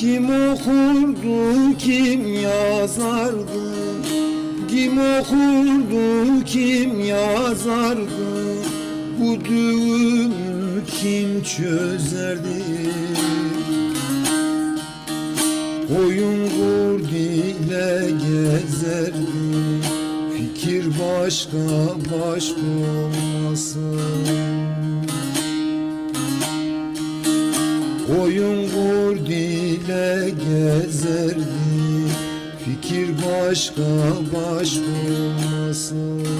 Kim okurdu kim yazardı? Kim okurdu kim yazardı? Bu düğümü kim çözerdi? Oyun kurdu ile gezerdi. Fikir başka başka olmasın Oyun kurdu ile gezerdi. Fikir başka başka olmasın